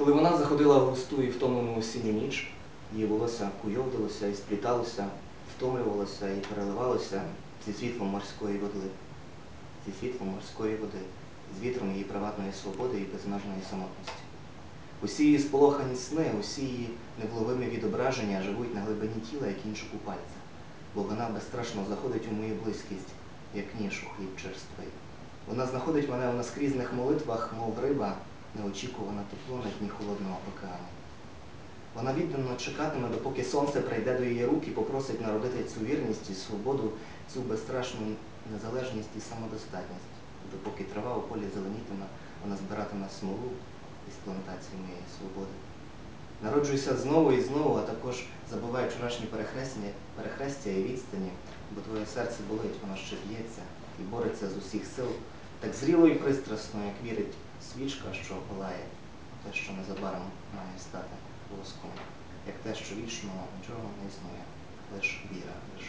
Коли вона заходила в густу і втомлену осінню ніч, її волосся куйовдилося і спліталося, втомлювалося і переливалося зі світлом морської води, зі світлом морської води, з вітром її приватної свободи і безмежної самотності. Усі її сполохані сни, усі її невловимі відображення живуть на глибині тіла, як кінчик у пальця, бо вона безстрашно заходить у мою близькість, як ніж у хліб черствий. Вона знаходить мене у наскрізних молитвах, мов риба, неочікуване тепло на дні холодного океану. Вона віддано чекатиме, допоки сонце прийде до її рук і попросить народити цю вірність і свободу, цю безстрашну незалежність і самодостатність. Допоки трава у полі зеленітиме, вона збиратиме смолу із плантації моєї свободи. Народжуйся знову і знову, а також забувай вчорашні перехрестя, і відстані, бо твоє серце болить, воно ще б'ється і бореться з усіх сил, так зріло і пристрасно, як вірить свічка, що палає, те, що незабаром має стати воском, як те, що вічного нічого не існує, лиш віра, лиш.